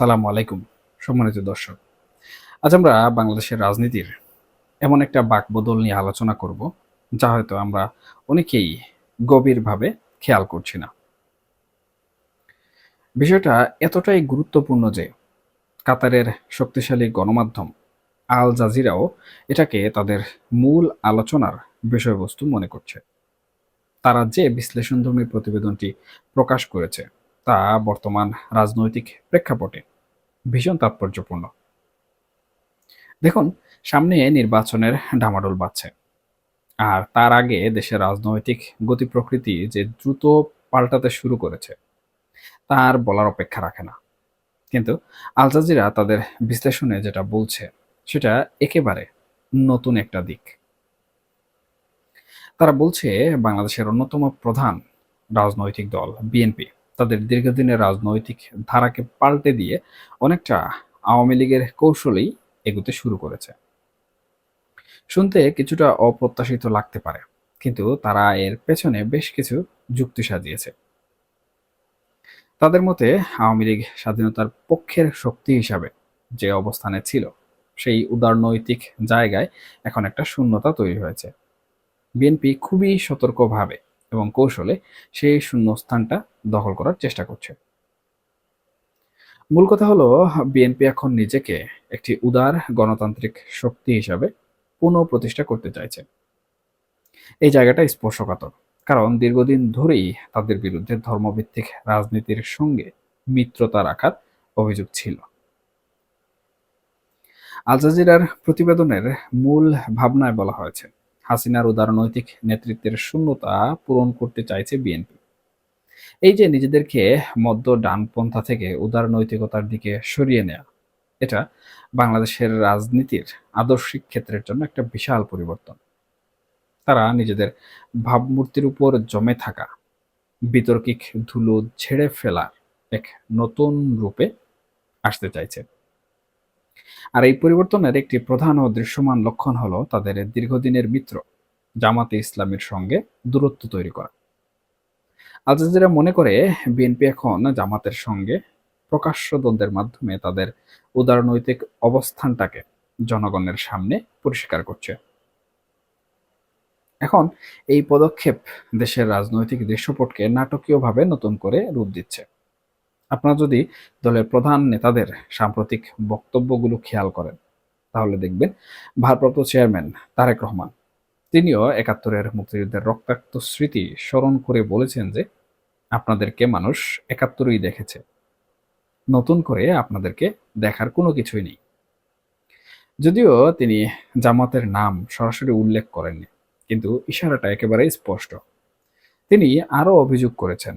আসসালামু আলাইকুম, সম্মানিত দর্শক। আজ আমরা বাংলাদেশের রাজনীতির এমন একটা বাকবদল নিয়ে আলোচনা করব, যা হয়তো আমরা অনেকেই গভীরভাবে খেয়াল করছি না। বিষয়টা এতটাই গুরুত্বপূর্ণ যে কাতারের শক্তিশালী গণমাধ্যম আল জাজিরাও এটাকে তাদের মূল আলোচনার বিষয়বস্তু মনে করছে। তারা যে বিশ্লেষণধর্মী প্রতিবেদনটি প্রকাশ করেছে তা বর্তমান রাজনৈতিক প্রেক্ষাপটে ভীষণ তাৎপর্যপূর্ণ। দেখুন, সামনে নির্বাচনের ডামাডোল বাড়ছে। আর তার আগে দেশের রাজনৈতিক গতি প্রকৃতি যে দ্রুত পাল্টাতে শুরু করেছে, তার বলার অপেক্ষা রাখে না। কিন্তু আল জাজিরা তাদের বিশ্লেষণে যেটা বলছে, সেটা একেবারে নতুন একটা দিক। তারা বলছে, বাংলাদেশের অন্যতম প্রধান রাজনৈতিক দল, বিএনপি। তাদের দীর্ঘদিনের রাজনৈতিক ধারাকে পাল্টে দিয়ে অনেকটা আওয়ামী লীগের কৌশলেই এগুতে শুরু করেছে। শুনতে কিছুটা অপ্রত্যাশিত লাগতে পারে, কিন্তু তারা এর পেছনে বেশ কিছু যুক্তি সাজিয়েছে। তাদের মতে, আওয়ামী লীগ স্বাধীনতার পক্ষের শক্তি হিসাবে যে অবস্থানে ছিল, সেই উদারনৈতিক জায়গায় এখন একটা শূন্যতা তৈরি হয়েছে। বিএনপি খুবই সতর্কভাবে এবং কৌশলে সেই শূন্যস্থানটা দখল করার চেষ্টা করছে। মূল কথা হলো, বিএনপি এখন নিজেকে একটি উদার গণতান্ত্রিক শক্তি হিসাবে পুনঃপ্রতিষ্ঠা করতে চাইছে। এই জায়গাটা স্পর্শকাতর, কারণ দীর্ঘদিন ধরেই তাদের বিরুদ্ধে ধর্মভিত্তিক রাজনীতির সঙ্গে মিত্রতা রাখার অভিযোগ ছিল। আল জাজিরার প্রতিবেদনের মূল ভাবনায় বলা হয়েছে, হাসিনার উদারনৈতিক নেতৃত্বের শূন্যতা পূরণ করতে চাইছে বিএনপি। এই যে নিজেদেরকে মধ্য ডানপন্থা থেকে উদার নৈতিকতার দিকে সরিয়ে নেয়া, এটা বাংলাদেশের রাজনীতির আদর্শিক ক্ষেত্রের জন্য একটা বিশাল পরিবর্তন। তারা নিজেদের ভাবমূর্তির উপর জমে থাকা, বিতর্কিক ধুলো ছেড়ে ফেলার এক নতুন রূপে আসতে চাইছে। আর এই পরিবর্তনের একটি প্রধান ও দৃশ্যমান লক্ষণ হলো তাদের দীর্ঘদিনের মিত্র, জামাতে ইসলামের সঙ্গে দূরত্ব তৈরি করা। আল জাজিরা মনে করে বিএনপি এখন জামাতের সঙ্গে প্রকাশ্য দ্বন্দ্বের মাধ্যমে তাদের উদারনৈতিক অবস্থানটাকে জনগণের সামনে পরিষ্কার করছে। এখন এই পদক্ষেপ দেশের রাজনৈতিক দৃশ্যপটকে নাটকীয়ভাবে নতুন করে রূপ দিচ্ছে। আপনারা যদি দলের প্রধান নেতাদের সাম্প্রতিক বক্তব্যগুলো খেয়াল করেন, তাহলে দেখবেন ভারপ্রাপ্ত চেয়ারম্যান তারেক রহমান তিনিও একাত্তরের মুক্তিযুদ্ধের রক্তাক্ত স্মৃতি স্মরণ করে বলেছেন যে, আপনাদেরকে মানুষ একাত্তরই দেখেছে। নতুন করে আপনাদেরকে দেখার কোনো কিছুই নেই। যদিও তিনি জামাতের নাম সরাসরি উল্লেখ করেননি, কিন্তু ইশারাটা একেবারেই স্পষ্ট। তিনি আরও অভিযোগ করেছেন,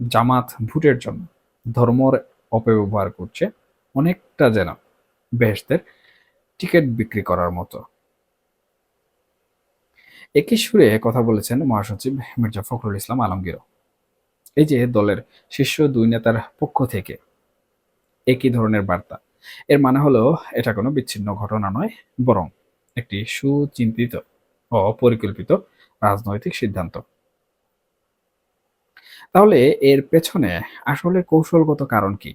জামাত ভোটের জন্য ধর্মর অপব্যবহার করছে অনেকটা যেন বেহেস্তের টিকিট বিক্রি করার মতো। একই সুরে কথা বলেছেন মহাসচিব মির্জা ফখরুল ইসলাম আলমগীরও। এই যে দলের শীর্ষ দুই নেতার পক্ষ থেকে একই ধরনের বার্তা, এর মানে হলো এটা কোনো বিচ্ছিন্ন ঘটনা নয়, বরং একটি সুচিন্তিত ও পরিকল্পিত রাজনৈতিক সিদ্ধান্ত। তাহলে এর পেছনে আসলে কৌশলগত কারণ কি?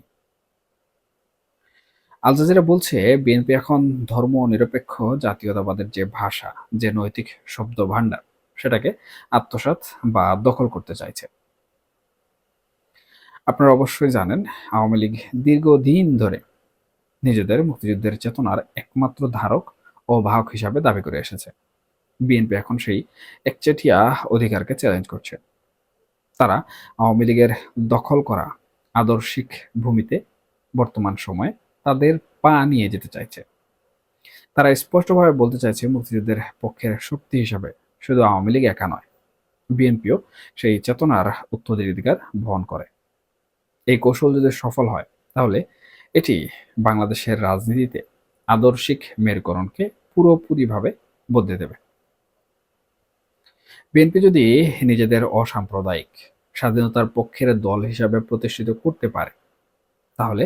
আল জাজিরা বলছে, বিএনপি এখন ধর্ম নিরপেক্ষ, জাতীয়তাবাদের যে ভাষা, যে নৈতিক শব্দ ভাণ্ডার সেটাকে আত্মসাৎ বা দখল করতে চাইছে। আপনারা অবশ্যই জানেন, আওয়ামী লীগ দীর্ঘদিন ধরে নিজেদের মুক্তিযুদ্ধের চেতনার একমাত্র ধারক ও বাহক হিসাবে দাবি করে এসেছে। বিএনপি এখন সেই একচেটিয়া অধিকারকে চ্যালেঞ্জ করছে। তারা আওয়ামী লীগের দখল করা আদর্শিক ভূমিতে বর্তমান সময়ে তাদের পা নিয়ে যেতে চাইছে। তারা স্পষ্টভাবে বলতে চাইছে মুক্তিযুদ্ধের পক্ষের শক্তি হিসাবে শুধু আওয়ামী লীগ একা নয়, বিএনপিও সেই চেতনার উত্তরাধিকার বহন করে। এই কৌশল যদি সফল হয়, তাহলে এটি বাংলাদেশের রাজনীতিতে আদর্শিক মেরুকরণকে পুরোপুরিভাবে বদলে দেবে। বিএনপি যদি নিজেদের অসাম্প্রদায়িক স্বাধীনতার পক্ষের দল হিসাবে প্রতিষ্ঠিত করতে পারে তাহলে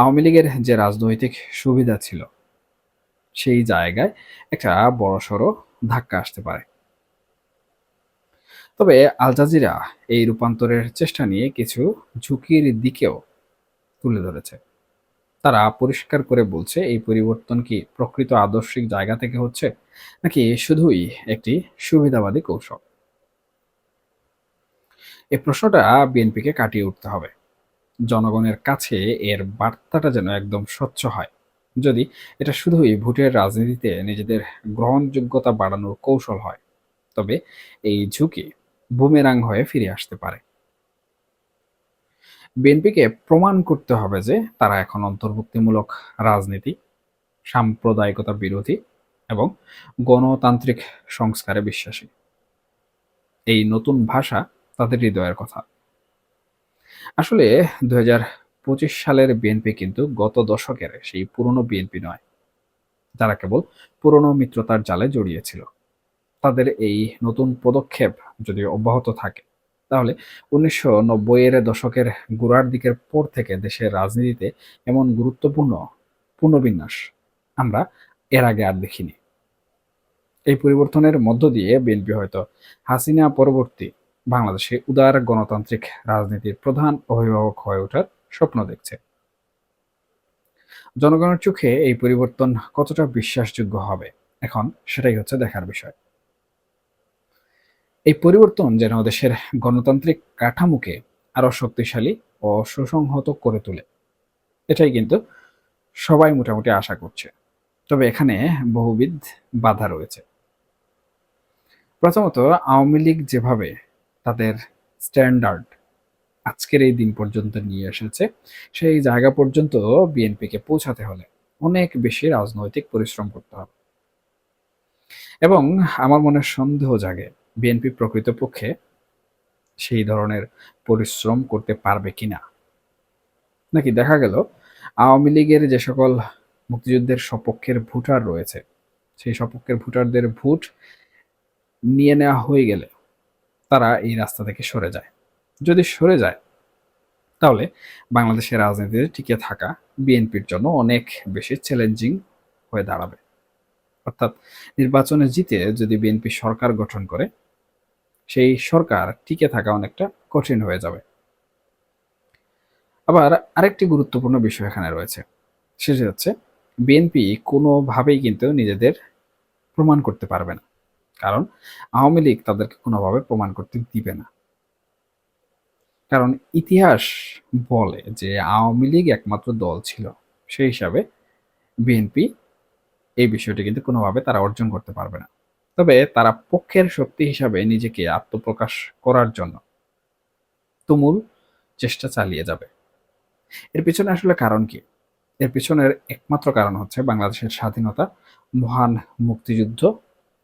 আওয়ামী লীগের যে রাজনৈতিক সুবিধা ছিল, সেই জায়গায় একটা বড়সড় ধাক্কা আসতে পারে। তবে আল জাজিরা এই রূপান্তরের চেষ্টা নিয়ে কিছু ঝুঁকির দিকেও তুলে ধরেছে। তারা পরিষ্কার করে বলছে, এই পরিবর্তন কি প্রকৃত আদর্শিক জায়গা থেকে হচ্ছে, নাকি শুধুই একটি সুবিধাবাদী কৌশল? এই প্রশ্নটা বিএনপিকে কাটিয়ে উঠতে হবে। জনগণের কাছে এর বার্তাটা যেন একদম স্বচ্ছ হয়। যদি এটা শুধুই ভোটের রাজনীতিতে নিজেদের গ্রহণযোগ্যতা বাড়ানোর কৌশল হয়, তবে এই ঝুঁকি বুমেরাং হয়ে ফিরে আসতে পারে। বিএনপিকে প্রমাণ করতে হবে যে তারা এখন অন্তর্ভুক্তিমূলক রাজনীতি, সাম্প্রদায়িকতা বিরোধী এবং গণতান্ত্রিক সংস্কারে বিশ্বাসী। এই নতুন ভাষা তাদের হৃদয়ের কথা। আসলে দু পঁচিশ সালের বিএনপি কিন্তু গত দশকের সেই পুরনো বিএনপি নয়। যারা কেবল পুরনো মিত্রতার জালে জড়িয়েছিল। তাদের এই নতুন পদক্ষেপ যদি অব্যাহত থাকে, তাহলে উনিশশো নব্বইয়ের দশকের গোড়ার দিকের পর থেকে দেশের রাজনীতিতে এমন গুরুত্বপূর্ণ পুনর্বিন্যাস আমরা এর আগে আর দেখিনি। এই পরিবর্তনের মধ্য দিয়ে বিএনপি হয়তো হাসিনা পরবর্তী বাংলাদেশে উদার গণতান্ত্রিক রাজনীতির প্রধান অভিভাবক হয়ে ওঠার স্বপ্ন দেখছে। জনগণের চোখে এই পরিবর্তন কতটা বিশ্বাসযোগ্য হবে? এখন সেটাই হচ্ছে দেখার বিষয়। এই পরিবর্তন যেন দেশের গণতান্ত্রিক কাঠামোকে আরও শক্তিশালী ও সুসংহত করে তোলে, এটাই কিন্তু সবাই মোটামুটি আশা করছে। তবে এখানে বহুবিধ বাধা রয়েছে। প্রথমত, আওয়ামী লীগ যেভাবে তাদের স্ট্যান্ডার্ড আজকের এই দিন পর্যন্ত নিয়ে এসেছে। সেই জায়গা পর্যন্ত বিএনপিকে পৌঁছাতে হলে অনেক বেশি রাজনৈতিক পরিশ্রম করতে হবে। এবং আমার মনে সন্দেহ জাগে বিএনপি প্রকৃতপক্ষে সেই ধরনের পরিশ্রম করতে পারবে কিনা। নাকি দেখা গেল আওয়ামী লীগের যে সকল মুক্তিযুদ্ধের সপক্ষের ভোটার রয়েছে, সেই সপক্ষের ভোটারদের ভোট নিয়ে নেওয়া হয়ে গেলে তারা এই রাস্তা থেকে সরে যায়। যদি সরে যায়, তাহলে বাংলাদেশের রাজনীতিতে টিকে থাকা বিএনপির জন্য অনেক বেশি চ্যালেঞ্জিং হয়ে দাঁড়াবে। অর্থাৎ নির্বাচনে জিতে যদি বিএনপি সরকার গঠন করে, সেই সরকার টিকে থাকা অনেকটা কঠিন হয়ে যাবে। আবার আরেকটি গুরুত্বপূর্ণ বিষয় এখানে রয়েছে, সেটি হচ্ছে বিএনপি কোনোভাবেই কিন্তু নিজেদের প্রমাণ করতে পারবে না। কারণ আওয়ামী লীগ তাদেরকে কোনোভাবে প্রমাণ করতে দিবে না। কারণ ইতিহাস বলে যে আওয়ামী লীগ একমাত্র দল ছিল, সেই হিসাবে বিএনপি এই বিষয়টি কিন্তু কোনোভাবে তারা অর্জন করতে পারবে না। তবে তারা পক্ষের শক্তি হিসাবে নিজেকে আত্মপ্রকাশ করার জন্য তুমুল চেষ্টা চালিয়ে যাবে। এর পিছনে আসলে কারণ কি? এর পিছনের একমাত্র কারণ হচ্ছে বাংলাদেশের স্বাধীনতা, মহান মুক্তিযুদ্ধ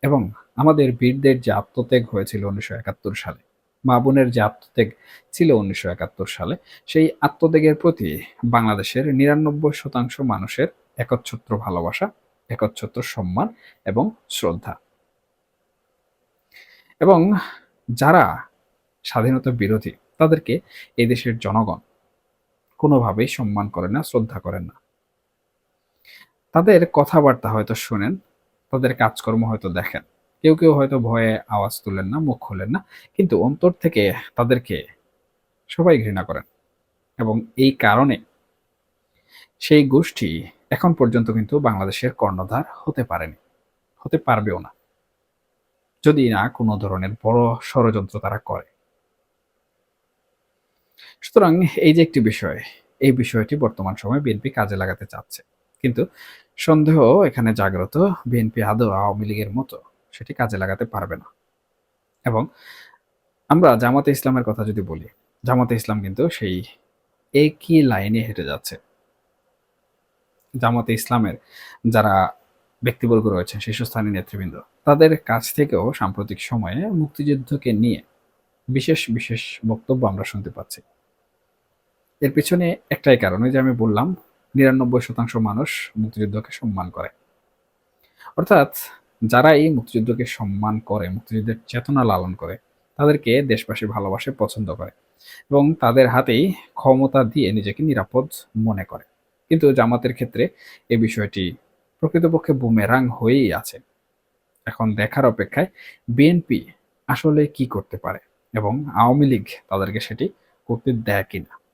এবং আমাদের বীরদের যে আত্মত্যাগ হয়েছিল উনিশশো একাত্তর সালে, মা বোনের যে আত্মত্যাগ ছিল উনিশশো একাত্তর সালে, সেই আত্মত্যাগের প্রতি বাংলাদেশের নিরানব্বই শতাংশ মানুষের একচ্ছত্র ভালোবাসা, একচ্ছত্র সম্মান এবং শ্রদ্ধা। এবং যারা স্বাধীনতা বিরোধী, তাদেরকে এই দেশের জনগণ কোনোভাবেই সম্মান করে না, শ্রদ্ধা করেন না। তাদের কথাবার্তা হয়তো শোনেন, তাদের কাজকর্ম হয়তো দেখেন কেউ কেউ হয়তো ভয়ে আওয়াজ তুলেন না, মুখ খোলেন না, কিন্তু অন্তর থেকে তাদেরকে সবাই ঘৃণা করেন। এবং এই কারণে সেই গোষ্ঠী এখন পর্যন্ত কিন্তু বাংলাদেশের কর্ণধার হতে পারেনি, হতে পারবেও না। যদি না কোনো ধরনের বড় ষড়যন্ত্র তারা করে। সুতরাং এই যে একটি বিষয়, এই বিষয়টি বর্তমান সময়ে বিএনপি কাজে লাগাতে চাচ্ছে। কিন্তু সন্দেহ এখানে জাগ্রত বিএনপি আদৌ আওয়ামী লীগের মতো সেটি কাজে লাগাতে পারবে না। এবং আমরা জামাতে ইসলামের কথা যদি বলি, জামাতে ইসলাম কিন্তু সেই একই লাইনে হেঁটে যাচ্ছে। জামাতে ইসলামের যারা ব্যক্তিবর্গ রয়েছে শীর্ষস্থানীয় নেতৃবৃন্দ, তাদের কাছ থেকেও সাম্প্রতিক সময়ে মুক্তিযুদ্ধকে নিয়ে বিশেষ বিশেষ বক্তব্য আমরা শুনতে পাচ্ছি। এর পিছনে একটাই কারণ যে আমি বললাম, নিরানব্বই শতাংশ মানুষ মুক্তিযুদ্ধকে সম্মান করে। অর্থাৎ যারা এই মুক্তিযুদ্ধকে সম্মান করে, মুক্তিযুদ্ধের চেতনা লালন করে, তাদেরকে দেশবাসী ভালোবাসে, পছন্দ করে এবং তাদের হাতেই ক্ষমতা দিয়ে নিজেকে নিরাপদ মনে করে। কিন্তু জামাতের ক্ষেত্রে এ বিষয়টি প্রকৃতপক্ষে বুমেরাং হয়েই আছে। এখন দেখার অপেক্ষায় বিএনপি আসলে কি করতে পারে এবং আওয়ামী লীগ তাদেরকে সেটি করতে দেয় কিনা?